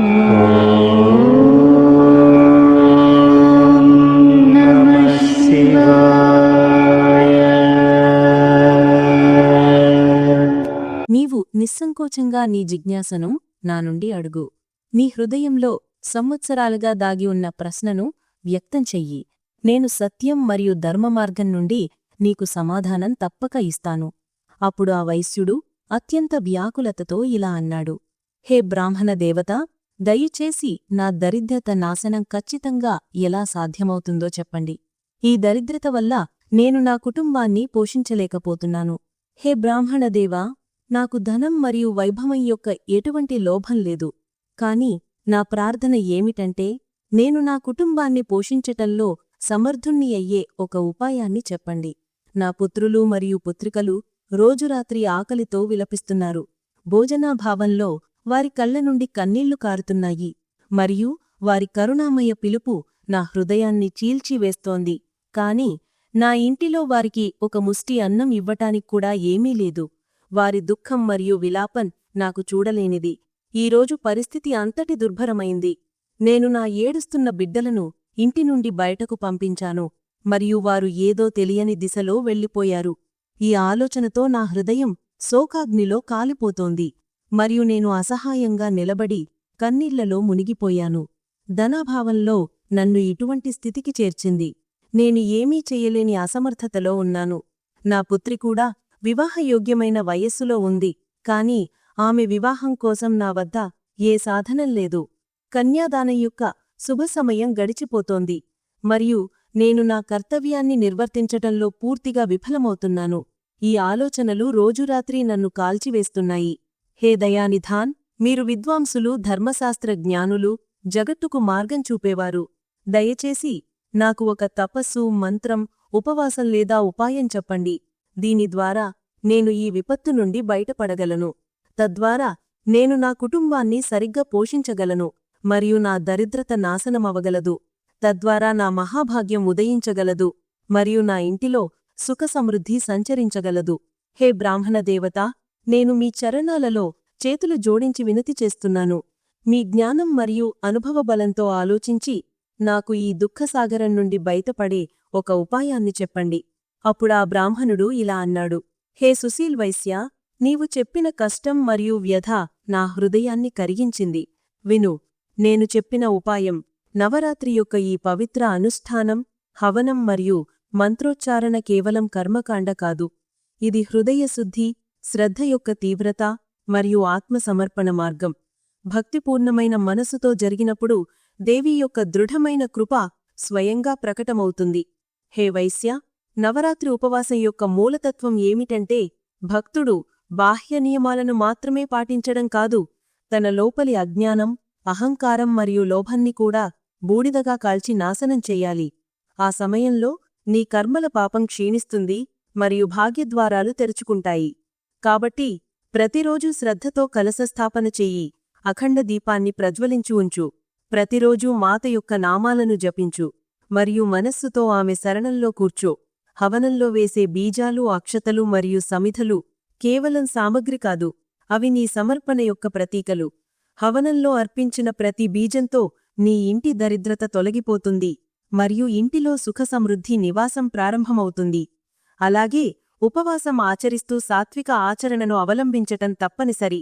నీవు నిస్సంకోచంగా నీ జిజ్ఞాసను నా నుండి అడుగు. నీ హృదయంలో సంవత్సరాలుగా దాగి ఉన్న ప్రశ్నను వ్యక్తం చెయ్యి. నేను సత్యం మరియు ధర్మమార్గం నుండి నీకు సమాధానం తప్పక ఇస్తాను. అప్పుడు ఆ వైశ్యుడు అత్యంత వ్యాకులతతో ఇలా అన్నాడు. హే బ్రాహ్మణ దేవత దయచేసి నా దరిద్రత నాశనం ఖచ్చితంగా ఎలా సాధ్యమవుతుందో చెప్పండి. ఈ దరిద్రత వల్ల నేను నా కుటుంబాన్ని పోషించలేకపోతున్నాను. హే బ్రాహ్మణదేవా నాకు ధనం మరియు వైభవం యొక్క ఎటువంటి లోభం లేదు. కాని నా ప్రార్థన ఏమిటంటే నేను నా కుటుంబాన్ని పోషించటంలో సమర్థుణ్ణి అయ్యే ఒక ఉపాయాన్ని చెప్పండి. నా పుత్రులు మరియు పుత్రికలు రోజురాత్రి ఆకలితో విలపిస్తున్నారు. భోజనాభావంలో వారి కళ్ళ నుండి కన్నీళ్ళు కారుతున్నాయి. మరియు వారి కరుణామయ పిలుపు నా హృదయాన్ని చీల్చివేస్తోంది కాని నా ఇంటిలో వారికి ఒక ముష్టి అన్నం ఇవ్వటానికి కూడా ఏమీ లేదు. వారి దుఃఖం మరియు విలాపం నాకు చూడలేనిది. ఈరోజు పరిస్థితి అంతటి దుర్భరమైంది. నేను నా ఏడుస్తున్న బిడ్డలను ఇంటి నుండి బయటకు పంపించాను. మరియు వారు ఏదో తెలియని దిశలో వెళ్ళిపోయారు. ఈ ఆలోచనతో నా హృదయం శోకాగ్నిలో కాలిపోతోంది. మరియు నేను అసహాయంగా నిలబడి కన్నీళ్ళలో మునిగిపోయాను. ధనాభావంలో నన్ను ఇటువంటి స్థితికి చేర్చింది. నేను ఏమీ చెయ్యలేని అసమర్థతలో ఉన్నాను. నా పుత్రి కూడా వివాహయోగ్యమైన వయస్సులో ఉంది. కాని ఆమె వివాహం కోసం నా వద్ద ఏ సాధనం లేదు. కన్యాదానం యొక్క శుభ సమయం గడిచిపోతోంది. మరియు నేను నా కర్తవ్యాన్ని నిర్వర్తించటంలో పూర్తిగా విఫలమవుతున్నాను. ఈ ఆలోచనలు రోజురాత్రి నన్ను కాల్చివేస్తున్నాయి. హే దయానిధాన్ మీరు విద్వాంసులు ధర్మశాస్త్ర జ్ఞానులు జగత్తుకు మార్గం చూపేవారు. దయచేసి నాకు ఒక తపస్సు మంత్రం ఉపవాసం లేదా ఉపాయం చెప్పండి. దీని ద్వారా నేను ఈ విపత్తు నుండి బయటపడగలను. తద్వారా నేను నా కుటుంబాన్ని సరిగ్గా పోషించగలను మరియు నా దరిద్రత నాశనమవగలదు. తద్వారా నా మహాభాగ్యం ఉదయించగలదు మరియు నా ఇంటిలో సుఖసమృద్ధి సంచరించగలదు. హే బ్రాహ్మణ దేవత నేను మీ చరణాలలో చేతులు జోడించి వినతి చేస్తున్నాను. మీ జ్ఞానం మరియు అనుభవ బలంతో ఆలోచించి నాకు ఈ దుఃఖసాగరం నుండి బయటపడే ఒక ఉపాయాన్ని చెప్పండి. అప్పుడా బ్రాహ్మణుడు ఇలా అన్నాడు. హే సుశీల్ వైశ్య నీవు చెప్పిన కష్టం మరియు వ్యధ నా హృదయాన్ని కరిగించింది. విను నేను చెప్పిన ఉపాయం నవరాత్రి యొక్క ఈ పవిత్ర అనుష్ఠానం హవనం మరియు మంత్రోచ్చారణ కేవలం కర్మకాండ కాదు. ఇది హృదయశుద్ధి శ్రద్ధ యొక్క తీవ్రత మరియు ఆత్మ సమర్పణ మార్గం. భక్తిపూర్ణమైన మనసుతో జరిగినప్పుడు దేవి యొక్క దృఢమైన కృప స్వయంగా ప్రకటమవుతుంది. హే వైశ్య నవరాత్రి ఉపవాసం యొక్క మూలతత్వం ఏమిటంటే భక్తుడు బాహ్య నియమాలను మాత్రమే పాటించడం కాదు తన లోపలి అజ్ఞానం అహంకారం మరియు లోభాన్ని కూడా బూడిదగా కాల్చి నాశనం చెయ్యాలి ఆ సమయంలో నీ కర్మల పాపం క్షీణిస్తుంది మరియు భాగ్యద్వారాలు తెరుచుకుంటాయి. కాబట్టి ప్రతిరోజూ శ్రద్ధతో కలశస్థాపన చెయ్యి అఖండ దీపాన్ని ప్రజ్వలించి ఉంచు. ప్రతిరోజూ మాత యొక్క నామాలను జపించు. మరియు మనస్సుతో ఆమె శరణంలో కూర్చో. హవనంలో వేసే బీజాలు అక్షతలు మరియు సమిధలు కేవలం సామగ్రి కాదు. అవి నీ సమర్పణ యొక్క ప్రతీకలు. హవనంలో అర్పించిన ప్రతి బీజంతో నీ ఇంటి దరిద్రత తొలగిపోతుంది. మరియు ఇంటిలో సుఖసమృద్ధి నివాసం ప్రారంభమవుతుంది. అలాగే ఉపవాసం ఆచరిస్తూ సాత్విక ఆచరణను అవలంబించటం తప్పనిసరి.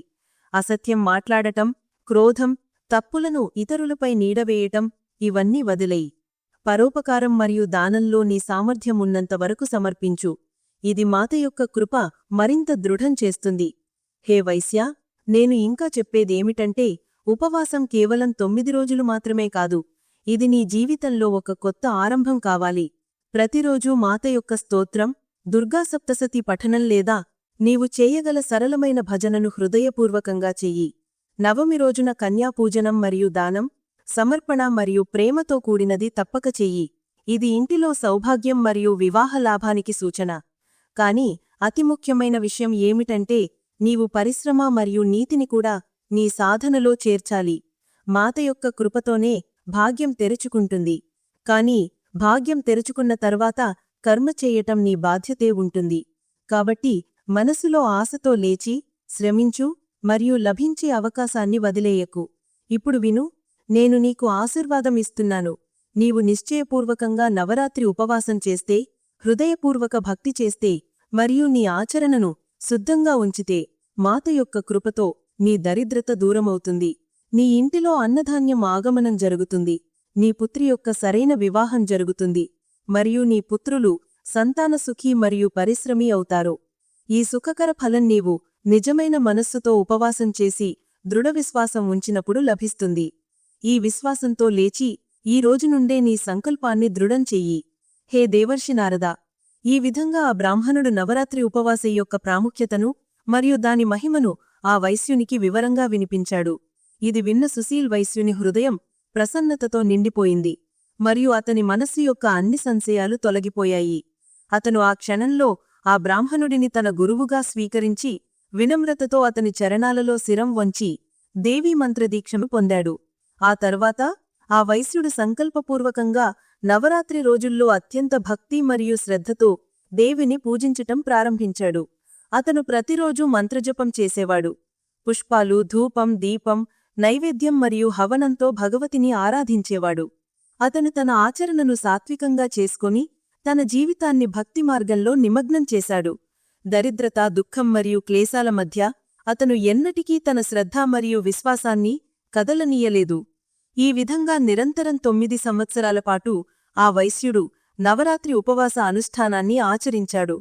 అసత్యం మాట్లాడటం క్రోధం తప్పులను ఇతరులపై నీడవేయటం ఇవన్నీ వదిలేయి. పరోపకారం మరియు దానంలో నీ సామర్థ్యం ఉన్నంతవరకు సమర్పించు. ఇది మాత యొక్క కృప మరింత దృఢం చేస్తుంది. హే వైశ్య నేను ఇంకా చెప్పేదేమిటంటే ఉపవాసం కేవలం తొమ్మిది రోజులు మాత్రమే కాదు ఇది నీ జీవితంలో ఒక కొత్త ఆరంభం కావాలి. ప్రతిరోజూ మాత యొక్క స్తోత్రం దుర్గా సప్తసతి పఠనం లేదా నీవు చేయగల సరళమైన భజనను హృదయపూర్వకంగా చెయ్యి. నవమి రోజున కన్యాపూజనం మరియు దానం సమర్పణ మరియు ప్రేమతో కూడినది తప్పక చెయ్యి. ఇది ఇంటిలో సౌభాగ్యం మరియు వివాహ లాభానికి సూచన. కాని అతి ముఖ్యమైన విషయం ఏమిటంటే నీవు పరిశ్రమ మరియు నీతిని కూడా నీ సాధనలో చేర్చాలి. మాత యొక్క కృపతోనే భాగ్యం తెరుచుకుంటుంది. కాని భాగ్యం తెరుచుకున్న తర్వాత కర్మ చేయటం నీ బాధ్యతే ఉంటుంది. కాబట్టి మనసులో ఆశతో లేచి శ్రమించు మరియు లభించే అవకాశాన్ని వదిలేయకు. ఇప్పుడు విను నేను నీకు ఆశీర్వాదం ఇస్తున్నాను. నీవు నిశ్చయపూర్వకంగా నవరాత్రి ఉపవాసం చేస్తే హృదయపూర్వక భక్తి చేస్తే మరియు నీ ఆచరణను శుద్ధంగా ఉంచితే మాత యొక్క కృపతో నీ దరిద్రత దూరమవుతుంది. నీ ఇంటిలో అన్నధాన్యం ఆగమనం జరుగుతుంది. నీ పుత్రి యొక్క సరైన వివాహం జరుగుతుంది. మరియు నీ పుత్రులు సంతాన సుఖీ మరియు పరిశ్రమీ అవుతారు. ఈ సుఖకర ఫలం నీవు నిజమైన మనస్సుతో ఉపవాసం చేసి దృఢ విశ్వాసం ఉంచినప్పుడు లభిస్తుంది. ఈ విశ్వాసంతో లేచి ఈ రోజు నుండే నీ సంకల్పాన్ని దృఢం చెయ్యి. హే దేవర్షి నారద! ఈ విధంగా ఆ బ్రాహ్మణుడు నవరాత్రి ఉపవాస యొక్క ప్రాముఖ్యతను మరియు దాని మహిమను ఆ వైశ్యునికి వివరంగా వినిపించాడు. ఇది విన్న సుశీల్ వైశ్యుని హృదయం ప్రసన్నతతో నిండిపోయింది. మరియు అతని మనస్సు యొక్క అన్ని సంశయాలు తొలగిపోయాయి. అతను ఆ క్షణంలో ఆ బ్రాహ్మణుడిని తన గురువుగా స్వీకరించి వినమ్రతతో అతని చరణాలలో శిరం వంచి దేవీ మంత్రదీక్షను పొందాడు. ఆ తర్వాత ఆ వైశ్యుడు సంకల్పపూర్వకంగా నవరాత్రి రోజుల్లో అత్యంత భక్తి మరియు శ్రద్ధతో దేవిని పూజించటం ప్రారంభించాడు. అతను ప్రతిరోజూ మంత్రజపం చేసేవాడు. పుష్పాలు ధూపం దీపం నైవేద్యం మరియు హవనంతో భగవతిని ఆరాధించేవాడు. అతను తన ఆచరణను సాత్వికంగా చేసుకొని తన జీవితాన్ని భక్తి మార్గంలో నిమగ్నం చేశాడు. దరిద్రత దుఃఖం మరియు క్లేశాల మధ్య అతను ఎన్నటికీ తన శ్రద్ధ మరియు విశ్వాసాన్ని కదలనీయలేదు. ఈ విధంగా నిరంతరం తొమ్మిది సంవత్సరాల పాటు ఆ వైశ్యుడు నవరాత్రి ఉపవాస అనుష్ఠానాన్ని ఆచరించాడు.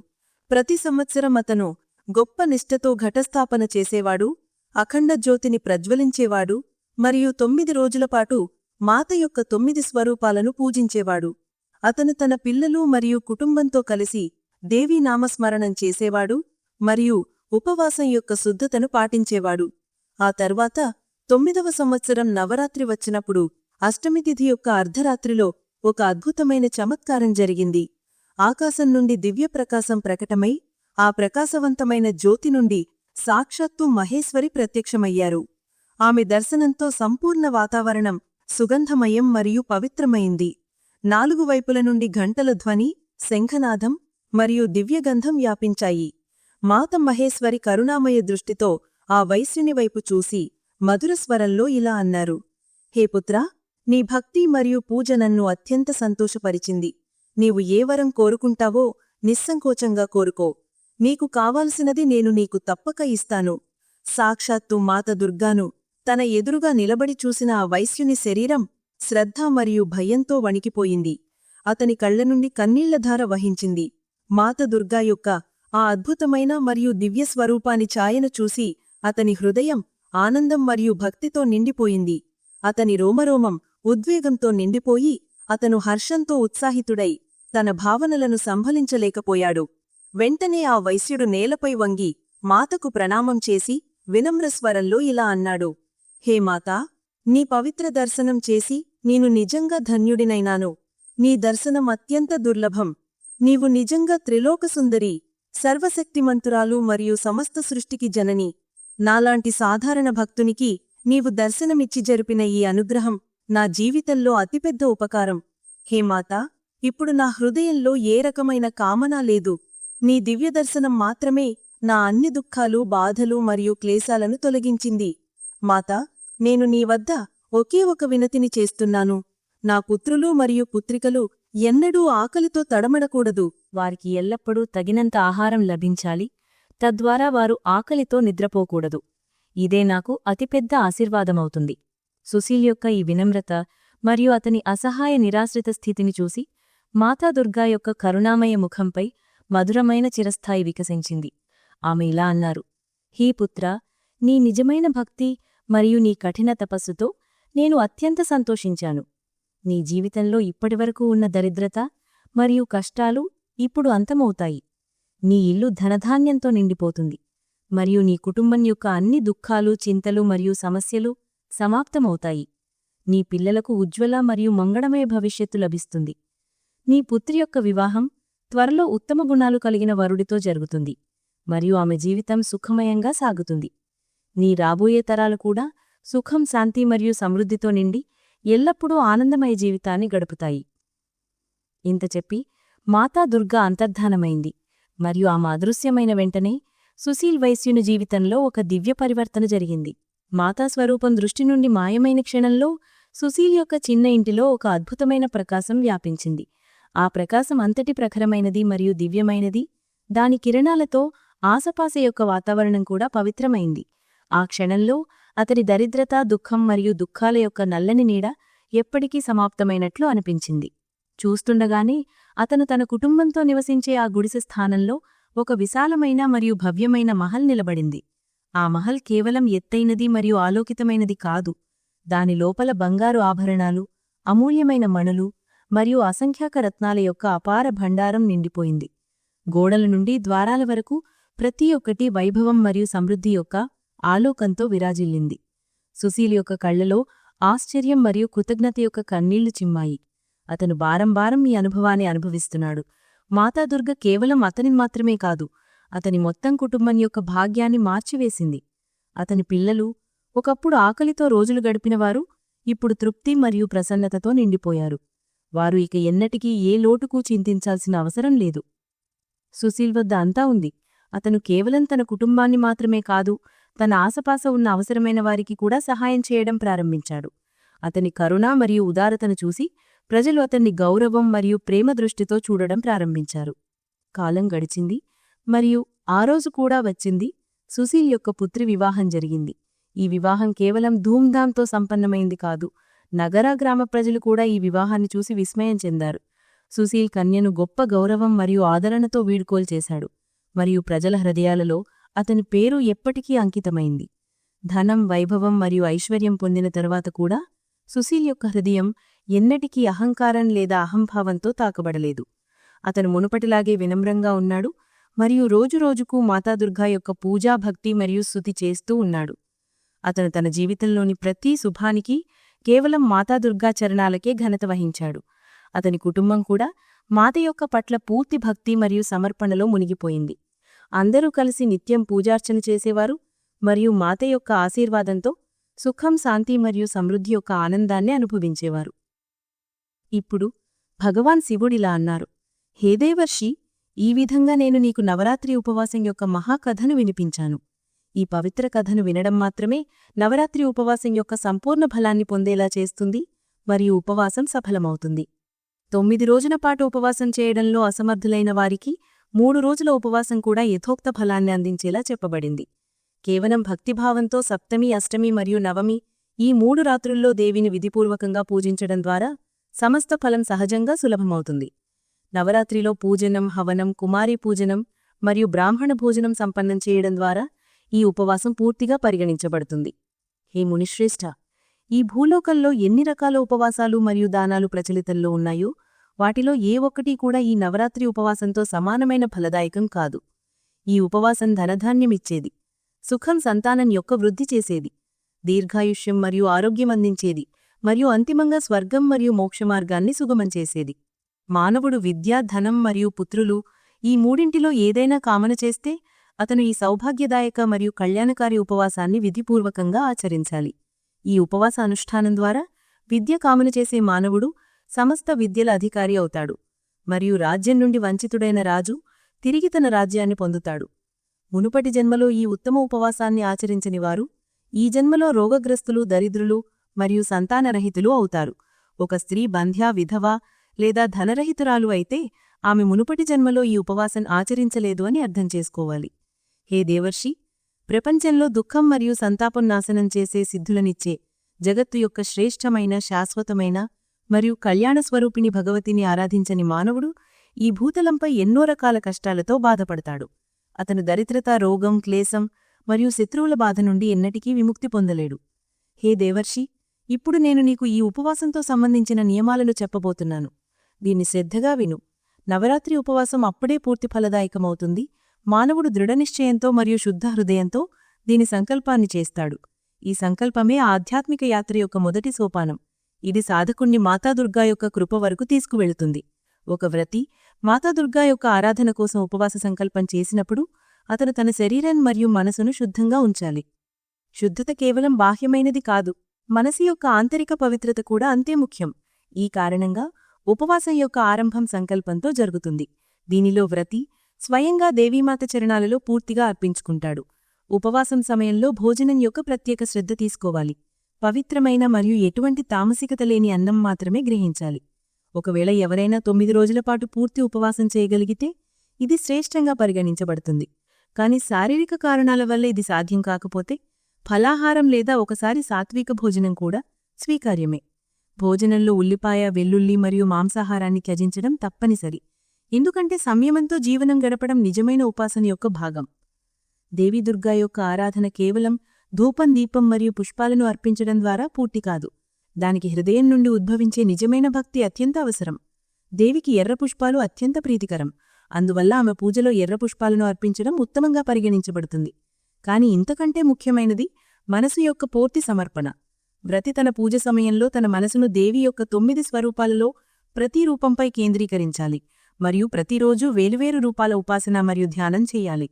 ప్రతి సంవత్సరం అతను గొప్ప నిష్ఠతో ఘటస్థాపన చేసేవాడు అఖండ జ్యోతిని ప్రజ్వలించేవాడు మరియు తొమ్మిది రోజులపాటు మాత యొక్క తొమ్మిది స్వరూపాలను పూజించేవాడు. అతను తన పిల్లలు మరియు కుటుంబంతో కలిసి దేవీ నామస్మరణం చేసేవాడు మరియు ఉపవాసం యొక్క శుద్ధతను పాటించేవాడు. ఆ తర్వాత తొమ్మిదవ సంవత్సరం నవరాత్రి వచ్చినప్పుడు అష్టమి తిథి యొక్క అర్ధరాత్రిలో ఒక అద్భుతమైన చమత్కారం జరిగింది. ఆకాశం నుండి దివ్యప్రకాశం ప్రకటమై ఆ ప్రకాశవంతమైన జ్యోతి నుండి సాక్షాత్తు మహేశ్వరి ప్రత్యక్షమయ్యారు. ఆమె దర్శనంతో సంపూర్ణ వాతావరణం సుగంధమయం మరియు పవిత్రమైంది. నాలుగు వైపుల నుండి ఘంటల ధ్వని శంఖనాదం మరియు దివ్యగంధం వ్యాపించాయి. మాత మహేశ్వరి కరుణామయ దృష్టితో ఆ వైశ్యుని వైపు చూసి మధురస్వరంలో ఇలా అన్నారు. హే పుత్రా నీ భక్తి మరియు పూజ నన్ను అత్యంత సంతోషపరిచింది. నీవు ఏ వరం కోరుకుంటావో నిస్సంకోచంగా కోరుకో. నీకు కావాల్సినది నేను నీకు తప్పక ఇస్తాను. సాక్షాత్తు మాత దుర్గాను తన ఎదురుగా నిలబడి చూసిన ఆ వైశ్యుని శరీరం శ్రద్ధ మరియు భయంతో వణికిపోయింది. అతని కళ్ళ నుండి కన్నీళ్ళధార వహించింది. మాత దుర్గా యొక్క ఆ అద్భుతమైన మరియు దివ్య స్వరూపాని ఛాయను చూసి అతని హృదయం ఆనందం మరియు భక్తితో నిండిపోయింది. అతని రోమరోమం ఉద్వేగంతో నిండిపోయి అతను హర్షంతో ఉత్సాహితుడై తన భావనలను సంభలించలేకపోయాడు. వెంటనే ఆ వైశ్యుడు నేలపై వంగి మాతకు ప్రణామం చేసి వినమ్రస్వరంలో ఇలా అన్నాడు. హే మాతా నీ పవిత్ర దర్శనం చేసి నేను నిజంగా ధన్యుడినైనాను. నీ దర్శనం అత్యంత దుర్లభం. నీవు నిజంగా త్రిలోకసుందరి సర్వశక్తిమంతురాలు మరియు సమస్త సృష్టికి జనని. నాలాంటి సాధారణ భక్తునికి నీవు దర్శనమిచ్చి జరిపిన ఈ అనుగ్రహం నా జీవితంలో అతిపెద్ద ఉపకారం. హే మాతా ఇప్పుడు నా హృదయంలో ఏ రకమైన కామనా లేదు. నీ దివ్యదర్శనం మాత్రమే నా అన్ని దుఃఖాలు బాధలు మరియు క్లేశాలను తొలగించింది. మాతా నేను నీ వద్ద ఒకే ఒక వినతిని చేస్తున్నాను. నా పుత్రులు మరియు పుత్రికలు ఎన్నడూ ఆకలితో తడమడకూడదు. వారికి ఎల్లప్పుడూ తగినంత ఆహారం లభించాలి. తద్వారా వారు ఆకలితో నిద్రపోకూడదు. ఇదే నాకు అతిపెద్ద ఆశీర్వాదమవుతుంది. సుశీల్ యొక్క ఈ వినమ్రత మరియు అతని అసహాయ నిరాశ్రిత స్థితిని చూసి మాతా దుర్గా యొక్క కరుణామయ ముఖంపై మధురమైన చిరస్థాయి వికసించింది. ఆమె ఇలా అన్నారు హీ పుత్రా నీ నిజమైన భక్తి మరియు నీ కఠిన తపస్సుతో నేను అత్యంత సంతోషించాను. నీ జీవితంలో ఇప్పటివరకు ఉన్న దరిద్రత మరియు కష్టాలు ఇప్పుడు అంతమవుతాయి. నీ ఇల్లు ధనధాన్యంతో నిండిపోతుంది మరియు నీ కుటుంబం యొక్క అన్ని దుఃఖాలు చింతలు మరియు సమస్యలు సమాప్తమవుతాయి. నీ పిల్లలకు ఉజ్వల మరియు మంగళమయ భవిష్యత్తు లభిస్తుంది. నీ పుత్రి యొక్క వివాహం త్వరలో ఉత్తమ గుణాలు కలిగిన వరుడితో జరుగుతుంది మరియు ఆమె జీవితం సుఖమయంగా సాగుతుంది. నీ రాబోయే తరాలు కూడా సుఖం శాంతి మరియు సమృద్ధితో నిండి ఎల్లప్పుడూ ఆనందమయ జీవితాన్ని గడుపుతాయి. ఇంత చెప్పి మాతా దుర్గా అంతర్ధానమైంది. మరియు ఆమె అదృశ్యమైన వెంటనే సుశీల్ వైశ్యుని జీవితంలో ఒక దివ్య పరివర్తన జరిగింది. మాతా స్వరూపం దృష్టి నుండి మాయమైన క్షణంలో సుశీల్ యొక్క చిన్న ఇంటిలో ఒక అద్భుతమైన ప్రకాశం వ్యాపించింది. ఆ ప్రకాశం అంతటి ప్రఖరమైనది మరియు దివ్యమైనది. దాని కిరణాలతో ఆసపాస యొక్క వాతావరణం కూడా పవిత్రమైంది. ఆ క్షణంలో అతడి దరిద్రత దుఃఖం మరియు దుఃఖాల యొక్క నల్లని నీడ ఎప్పటికీ సమాప్తమైనట్లు అనిపించింది. చూస్తుండగానే అతను తన కుటుంబంతో నివసించే ఆ గుడిసె స్థానంలో ఒక విశాలమైన మరియు భవ్యమైన మహల్ నిలబడింది. ఆ మహల్ కేవలం ఎత్తైనది మరియు ఆలోకితమైనది కాదు. దాని లోపల బంగారు ఆభరణాలు అమూల్యమైన మణులు మరియు అసంఖ్యాక రత్నాల యొక్క అపార భండారం నిండిపోయింది. గోడల నుండి ద్వారాల వరకు ప్రతి ఒక్కటి వైభవం మరియు సమృద్ధి యొక్క ఆలోకంతో విరాజిల్లింది. సుశీల్ యొక్క కళ్ళలో ఆశ్చర్యం మరియు కృతజ్ఞత యొక్క కన్నీళ్ళు చిమ్మాయి. అతను బారంబారం ఈ అనుభవాన్ని అనుభవిస్తున్నాడు. మాతాదుర్గ కేవలం అతని మాత్రమే కాదు అతని మొత్తం కుటుంబం యొక్క భాగ్యాన్ని మార్చివేసింది. అతని పిల్లలు ఒకప్పుడు ఆకలితో రోజులు గడిపినవారు ఇప్పుడు తృప్తి మరియు ప్రసన్నతతో నిండిపోయారు. వారు ఇక ఎన్నటికీ ఏ లోటుకు చింతించాల్సిన అవసరం లేదు. సుశీల్ వద్ద అంతా ఉంది. అతను కేవలం తన కుటుంబాన్ని మాత్రమే కాదు తన ఆసపాస ఉన్న అవసరమైన వారికి కూడా సహాయం చేయడం ప్రారంభించాడు. అతని కరుణ మరియు ఉదారతను చూసి ప్రజలు అతన్ని గౌరవం మరియు ప్రేమ దృష్టితో చూడడం ప్రారంభించారు. కాలం గడిచింది మరియు ఆ రోజు కూడా వచ్చింది. సుశీల్ యొక్క పుత్రి వివాహం జరిగింది. ఈ వివాహం కేవలం ధూమ్ధాంతో సంపన్నమైంది కాదు. నగర గ్రామ ప్రజలు కూడా ఈ వివాహాన్ని చూసి విస్మయం చెందారు. సుశీల్ కన్యను గొప్ప గౌరవం మరియు ఆదరణతో వీడ్కోలు చేశాడు. మరియు ప్రజల హృదయాలలో అతని పేరు ఎప్పటికీ అంకితమైంది. ధనం వైభవం మరియు ఐశ్వర్యం పొందిన తరువాత కూడా సుశీల్ యొక్క హృదయం ఎన్నటికీ అహంకారం లేదా అహంభావంతో తాకబడలేదు. అతను మునుపటిలాగే వినమ్రంగా ఉన్నాడు మరియు రోజురోజుకు మాతాదుర్గా యొక్క పూజా భక్తి మరియు స్తుతి చేస్తూ ఉన్నాడు. అతను తన జీవితంలోని ప్రతి శుభానికి కేవలం మాతాదుర్గా చరణాలకే ఘనత వహించాడు. అతని కుటుంబం కూడా మాత యొక్క పట్ల పూర్తి భక్తి మరియు సమర్పణలో మునిగిపోయింది. అందరూ కలిసి నిత్యం పూజార్చన చేసేవారు మరియు మాత యొక్క ఆశీర్వాదంతో సుఖం శాంతి మరియు సమృద్ధి యొక్క ఆనందాన్ని అనుభవించేవారు. ఇప్పుడు భగవాన్ శివుడిలా అన్నారు హేదేవర్షి ఈ విధంగా నేను నీకు నవరాత్రి ఉపవాసం యొక్క మహాకథను వినిపించాను. ఈ పవిత్ర కథను వినడం మాత్రమే నవరాత్రి ఉపవాసం యొక్క సంపూర్ణ ఫలాన్ని పొందేలా చేస్తుంది మరియు ఉపవాసం సఫలమవుతుంది. తొమ్మిది రోజుల పాటు ఉపవాసం చేయడంలో అసమర్థులైన వారికి మూడు రోజుల ఉపవాసం కూడా యథోక్త ఫలాన్ని అందించేలా చెప్పబడింది. కేవలం భక్తిభావంతో సప్తమి అష్టమి మరియు నవమి ఈ మూడు రాత్రుల్లో దేవిని విధిపూర్వకంగా పూజించడం ద్వారా సమస్త ఫలం సహజంగా సులభమవుతుంది. నవరాత్రిలో పూజనం హవనం కుమారీ పూజనం మరియు బ్రాహ్మణ భోజనం సంపన్నం చేయడం ద్వారా ఈ ఉపవాసం పూర్తిగా పరిగణించబడుతుంది. హే మునిశ్రేష్ఠ! ఈ భూలోకంలో ఎన్ని రకాల ఉపవాసాలు మరియు దానాలు ప్రచలితంలో ఉన్నాయో వాటిలో ఏ ఒక్కటీ కూడా ఈ నవరాత్రి ఉపవాసంతో సమానమైన ఫలదాయకం కాదు. ఈ ఉపవాసం ధనధాన్యమిచ్చేది. సుఖం సంతానం యొక్క వృద్ధి చేసేది. దీర్ఘాయుష్యం మరియు ఆరోగ్యం అందించేది. మరియు అంతిమంగా స్వర్గం మరియు మోక్షమార్గాన్ని సుగమం చేసేది. మానవుడు విద్య ధనం మరియు పుత్రులు ఈ మూడింటిలో ఏదైనా కామన చేస్తే అతను ఈ సౌభాగ్యదాయక మరియు కళ్యాణకారి ఉపవాసాన్ని విధిపూర్వకంగా ఆచరించాలి. ఈ ఉపవాస అనుష్ఠానం ద్వారా విద్య కామన చేసే మానవుడు సమస్త విద్యల అధికారి అవుతాడు. మరియు రాజ్యం నుండి వంచితుడైన రాజు తిరిగి తన రాజ్యాన్ని పొందుతాడు. మునుపటి జన్మలో ఈ ఉత్తమ ఉపవాసాన్ని ఆచరించని వారు ఈ జన్మలో రోగగ్రస్తులు దరిద్రులు మరియు సంతానరహితులు అవుతారు. ఒక స్త్రీ బంధ్యా విధవ లేదా ధనరహితురాలు అయితే ఆమె మునుపటి జన్మలో ఈ ఉపవాసం ఆచరించలేదు అని అర్థం చేసుకోవాలి. హే దేవర్షి! ప్రపంచంలో దుఃఖం మరియు సంతాపం నాశనం చేసే సిద్ధులనిచ్చే జగత్తు యొక్క శ్రేష్టమైన శాశ్వతమైన మరియు కళ్యాణ స్వరూపిణి భగవతిని ఆరాధించని మానవుడు ఈ భూతలంపై ఎన్నో రకాల కష్టాలతో బాధపడతాడు. అతను దరిద్రత రోగం క్లేశం మరియు శత్రువుల బాధ నుండి ఎన్నటికీ విముక్తి పొందలేడు. హే దేవర్షి ఇప్పుడు నేను నీకు ఈ ఉపవాసంతో సంబంధించిన నియమాలను చెప్పబోతున్నాను. దీన్ని శ్రద్ధగా విను. నవరాత్రి ఉపవాసం అప్పుడే పూర్తి ఫలదాయకమవుతుంది. మానవుడు దృఢనిశ్చయంతో మరియు శుద్ధ హృదయంతో దీని సంకల్పాన్ని చేస్తాడు. ఈ సంకల్పమే ఆధ్యాత్మిక యాత్ర యొక్క మొదటి సోపానం. ఇది సాధకుణ్ణి మాతాదుర్గా యొక్క కృప వరకు తీసుకువెళుతుంది. ఒక వ్రతి మాతాదుర్గా యొక్క ఆరాధన కోసం ఉపవాస సంకల్పం చేసినప్పుడు అతను తన శరీరం మరియు మనసును శుద్ధంగా ఉంచాలి. శుద్ధత కేవలం బాహ్యమైనది కాదు మనసు యొక్క ఆంతరిక పవిత్రత కూడా అంతే ముఖ్యం. ఈ కారణంగా ఉపవాసం యొక్క ఆరంభం సంకల్పంతో జరుగుతుంది. దీనిలో వ్రతి స్వయంగా దేవీమాత చరణాలలో పూర్తిగా అర్పించుకుంటాడు. ఉపవాసం సమయంలో భోజనం యొక్క ప్రత్యేక శ్రద్ధ తీసుకోవాలి. పవిత్రమైన మరియు ఎటువంటి తామసికత లేని అన్నం మాత్రమే గ్రహించాలి. ఒకవేళ ఎవరైనా తొమ్మిది రోజుల పాటు పూర్తి ఉపవాసం చేయగలిగితే ఇది శ్రేష్టంగా పరిగణించబడుతుంది. కాని శారీరక కారణాల వల్ల ఇది సాధ్యం కాకపోతే ఫలాహారం లేదా ఒకసారి సాత్విక భోజనం కూడా స్వీకార్యమే. భోజనంలో ఉల్లిపాయ వెల్లుల్లి మరియు మాంసాహారాన్ని త్యజించడం తప్పనిసరి. ఎందుకంటే సంయమంతో జీవనం గడపడం నిజమైన ఉపాసన యొక్క భాగం. దేవీదుర్గా యొక్క ఆరాధన కేవలం ధూపం దీపం మరియు పుష్పాలను అర్పించడం ద్వారా పూర్తి కాదు. దానికి హృదయం నుండి ఉద్భవించే నిజమైన భక్తి అత్యంత అవసరం. దేవికి ఎర్ర పుష్పాలు అత్యంత ప్రీతికరం. అందువల్ల ఆమె పూజలో ఎర్ర పుష్పాలను అర్పించడం ఉత్తమంగా పరిగణించబడుతుంది. కాని ఇంతకంటే ముఖ్యమైనది మనసు యొక్క పూర్తి సమర్పణ. వ్రతి తన పూజ సమయంలో తన మనసును దేవి యొక్క తొమ్మిది స్వరూపాలలో ప్రతి రూపంపై కేంద్రీకరించాలి మరియు ప్రతిరోజూ వేలువేరు రూపాల ఉపాసన మరియు ధ్యానం చేయాలి.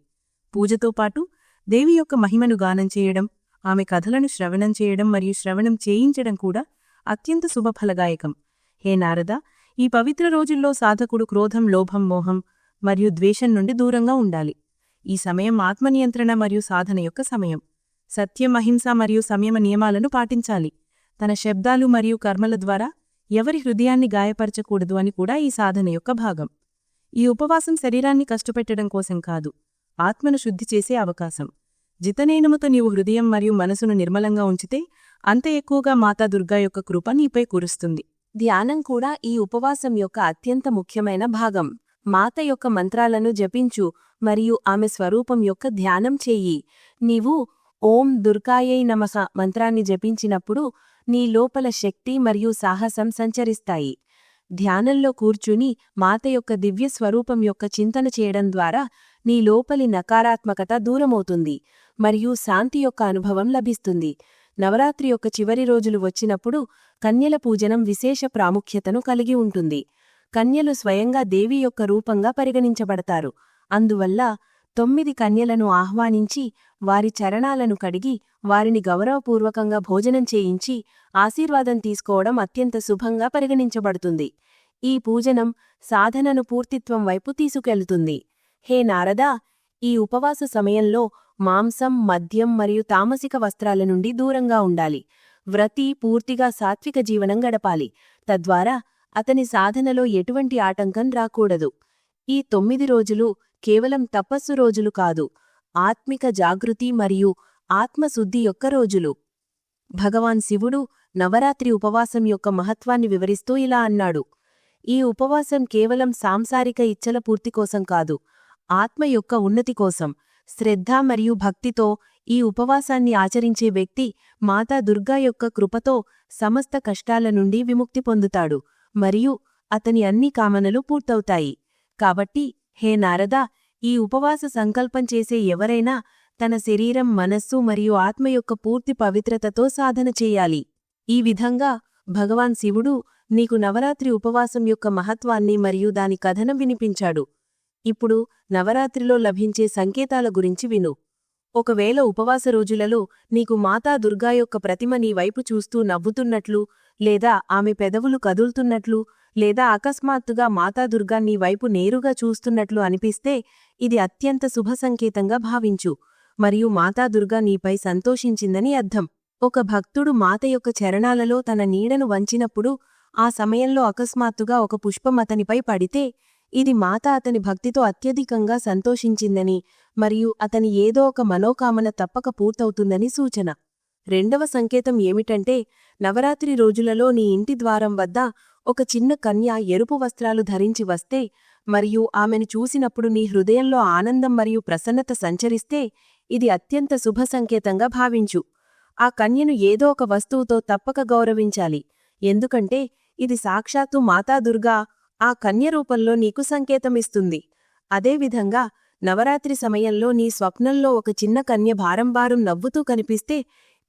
పూజతో పాటు దేవి యొక్క మహిమను గానం చేయడం ఆమె కథలను శ్రవణం చేయడం మరియు శ్రవణం చేయించడం కూడా అత్యంత శుభఫలదాయకం. హే నారద ఈ పవిత్ర రోజుల్లో సాధకుడు క్రోధం లోభం మోహం మరియు ద్వేషం నుండి దూరంగా ఉండాలి. ఈ సమయం ఆత్మనియంత్రణ మరియు సాధన యొక్క సమయం. సత్యం అహింస మరియు సంయమ నియమాలను పాటించాలి. తన శబ్దాలు మరియు కర్మల ద్వారా ఎవరి హృదయాన్ని గాయపరచకూడదు అని కూడా ఈ సాధన యొక్క భాగం. ఈ ఉపవాసం శరీరాన్ని కష్టపెట్టడం కోసం కాదు. ఆత్మను శుద్ధి చేసే అవకాశం. జితనేనముతో నీవు హృదయం మరియు మనసును నిర్మలంగా ఉంచితే అంత ఎక్కువగా మాతా దుర్గా యొక్క కృప నీపై కురుస్తుంది. ధ్యానం కూడా ఈ ఉపవాసం యొక్క అత్యంత ముఖ్యమైన భాగం. మాత యొక్క మంత్రాలను జపించు మరియు ఆమె స్వరూపం యొక్క ధ్యానం చెయ్యి నీవు ఓం దుర్గాయై నమః మంత్రాన్ని జపించినప్పుడు నీ లోపల శక్తి మరియు సాహసం సంచరిస్తాయి. ధ్యానంలో కూర్చుని మాత యొక్క దివ్య స్వరూపం యొక్క చింతన చేయడం ద్వారా నీ లోపలి నకారాత్మకత దూరమవుతుంది మరియు శాంతి యొక్క అనుభవం లభిస్తుంది. నవరాత్రి యొక్క చివరి రోజులు వచ్చినప్పుడు కన్యల పూజనం విశేష ప్రాముఖ్యతను కలిగి ఉంటుంది. కన్యలు స్వయంగా దేవి యొక్క రూపంగా పరిగణించబడతారు. అందువల్ల తొమ్మిది కన్యలను ఆహ్వానించి వారి చరణాలను కడిగి వారిని గౌరవపూర్వకంగా భోజనం చేయించి ఆశీర్వాదం తీసుకోవడం అత్యంత శుభంగా పరిగణించబడుతుంది. ఈ పూజనం సాధనను పూర్తిత్వం వైపు తీసుకెళ్తుంది. హే నారదా ఈ ఉపవాస సమయంలో మాంసం మద్యం మరియు తామసిక వస్త్రాల నుండి దూరంగా ఉండాలి. వ్రతి పూర్తిగా సాత్విక జీవనం గడపాలి. తద్వారా అతని సాధనలో ఎటువంటి ఆటంకం రాకూడదు. ఈ తొమ్మిది రోజులు కేవలం తపస్సు రోజులు కాదు ఆత్మిక జాగృతి మరియు ఆత్మశుద్ధి యొక్క రోజులు. భగవాన్ శివుడు నవరాత్రి ఉపవాసం యొక్క మహత్వాన్ని వివరిస్తూ ఇలా అన్నాడు. ఈ ఉపవాసం కేవలం సాంసారిక ఇచ్చల పూర్తి కోసం కాదు ఆత్మ యొక్క ఉన్నతి కోసం శ్రద్ధ మరియు భక్తితో ఈ ఉపవాసాన్ని ఆచరించే వ్యక్తి మాతా దుర్గా యొక్క కృపతో సమస్త కష్టాల నుండి విముక్తి పొందుతాడు మరియు అతని అన్ని కామనలు పూర్తవుతాయి. కాబట్టి హే నారద ఈ ఉపవాస సంకల్పం చేసే ఎవరైనా తన శరీరం మనస్సు మరియు ఆత్మ యొక్క పూర్తి పవిత్రతతో సాధన చేయాలి. ఈ విధంగా భగవాన్ శివుడు నీకు నవరాత్రి ఉపవాసం యొక్క మహత్వాన్ని మరియు దాని కథనం వినిపించాడు. ఇప్పుడు నవరాత్రిలో లభించే సంకేతాల గురించి విను. ఒకవేళ ఉపవాస రోజులలో నీకు మాతా దుర్గా యొక్క ప్రతిమ నీ వైపు చూస్తూ నవ్వుతున్నట్లు లేదా ఆమె పెదవులు కదులుతున్నట్లు లేదా అకస్మాత్తుగా మాతా దుర్గా నీ వైపు నేరుగా చూస్తున్నట్లు అనిపిస్తే ఇది అత్యంత శుభ సంకేతంగా భావించు. మరియు మాతా దుర్గా నీపై సంతోషించిందని అర్థం. ఒక భక్తుడు మాత యొక్క చరణాలలో తన నీడను వంచినప్పుడు ఆ సమయంలో అకస్మాత్తుగా ఒక పుష్పం అతనిపై పడితే ఇది మాత అతని భక్తితో అత్యధికంగా సంతోషించిందని మరియు అతని ఏదో ఒక మనోకామన తప్పక పూర్తవుతుందని సూచన. రెండవ సంకేతం ఏమిటంటే నవరాత్రి రోజులలో నీ ఇంటి ద్వారం వద్ద ఒక చిన్న కన్య ఎరుపు వస్త్రాలు ధరించి వస్తే మరియు ఆమెను చూసినప్పుడు నీ హృదయంలో ఆనందం మరియు ప్రసన్నత సంచరిస్తే ఇది అత్యంత శుభ సంకేతంగా భావించు. ఆ కన్యను ఏదో ఒక వస్తువుతో తప్పక గౌరవించాలి. ఎందుకంటే ఇది సాక్షాత్తు మాతాదుర్గా ఆ కన్య రూపంలో నీకు సంకేతమిస్తుంది. అదేవిధంగా నవరాత్రి సమయంలో నీ స్వప్నంలో ఒక చిన్న కన్య భారంభారం నవ్వుతూ కనిపిస్తే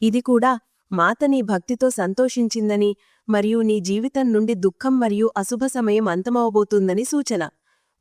ఇది కూడా మాత నీ భక్తితో సంతోషించిందని మరియు నీ జీవితం నుండి దుఃఖం మరియు అశుభ సమయం అంతమవబోతుందని సూచన.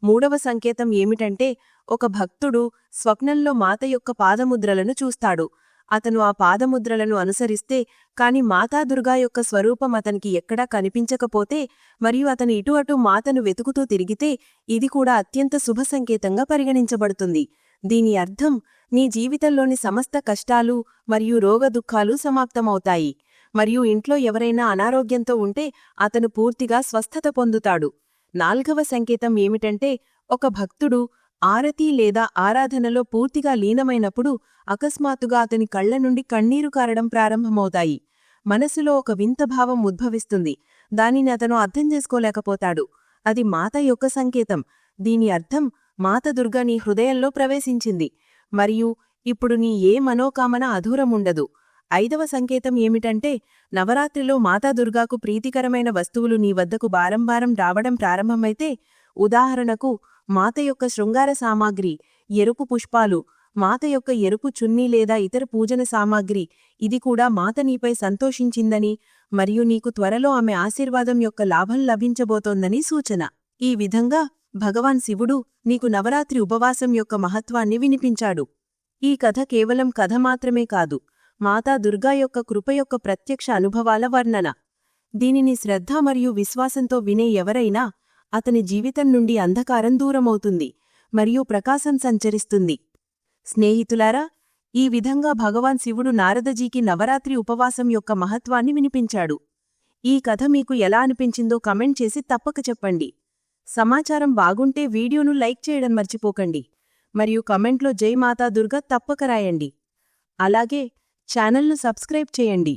మూడవ సంకేతం ఏమిటంటే ఒక భక్తుడు స్వప్నంలో మాత యొక్క పాదముద్రలను చూస్తాడు. అతను ఆ పాదముద్రలను అనుసరిస్తే కాని మాతాదుర్గా యొక్క స్వరూపం అతనికి ఎక్కడా కనిపించకపోతే మరియు అతను ఇటు అటు మాతను వెతుకుతూ తిరిగితే ఇది కూడా అత్యంత శుభ సంకేతంగా పరిగణించబడుతుంది. దీని అర్థం నీ జీవితంలోని సమస్త కష్టాలు మరియు రోగదుఖాలు సమాప్తమవుతాయి. మరియు ఇంట్లో ఎవరైనా అనారోగ్యంతో ఉంటే అతను పూర్తిగా స్వస్థత పొందుతాడు. నాల్గవ సంకేతం ఏమిటంటే ఒక భక్తుడు ఆరతి లేదా ఆరాధనలో పూర్తిగా లీనమైనప్పుడు అకస్మాత్తుగా అతని కళ్ళ నుండి కన్నీరు కారడం ప్రారంభమవుతాయి. మనసులో ఒక వింత భావం ఉద్భవిస్తుంది. దానిని అతను అర్థం చేసుకోలేకపోతాడు. అది మాత యొక్క సంకేతం. దీని అర్థం మాత దుర్గ నీ హృదయంలో ప్రవేశించింది. మరియు ఇప్పుడు నీ ఏ మనోకామన అధూరముండదు. ఐదవ సంకేతం ఏమిటంటే నవరాత్రిలో మాతాదుర్గాకు ప్రీతికరమైన వస్తువులు నీ వద్దకు బారంబారం రావడం ప్రారంభమైతే ఉదాహరణకు మాత యొక్క శృంగార సామాగ్రి ఎరుపు పుష్పాలు మాత యొక్క ఎరుపు చున్నీ లేదా ఇతర పూజన సామాగ్రి ఇది కూడా మాత నీపై సంతోషించిందని మరియు నీకు త్వరలో ఆమె ఆశీర్వాదం యొక్క లాభం లభించబోతోందని సూచన. ఈ విధంగా భగవాన్ శివుడు నీకు నవరాత్రి ఉపవాసం యొక్క మహత్వాన్ని వినిపించాడు. ఈ కథ కేవలం కథ మాత్రమే కాదు మాతా దుర్గా యొక్క కృప యొక్క ప్రత్యక్ష అనుభవాల వర్ణన. దీనిని శ్రద్ధ మరియు విశ్వాసంతో వినే ఎవరైనా అతని జీవితం నుండి అంధకారం దూరమవుతుంది మరియు ప్రకాశం సంచరిస్తుంది. స్నేహితులారా ఈ విధంగా భగవాన్ శివుడు నారదజీకి నవరాత్రి ఉపవాసం యొక్క మహత్వాన్ని వినిపించాడు. ఈ కథ మీకు ఎలా అనిపించిందో కమెంట్ చేసి తప్పక చెప్పండి. సమాచారం బాగుంటే వీడియోను లైక్ చేయడం మర్చిపోకండి. మరియు కమెంట్లో జై మాతా దుర్గా తప్పక రాయండి. అలాగే ఛానల్ను సబ్స్క్రైబ్ చేయండి.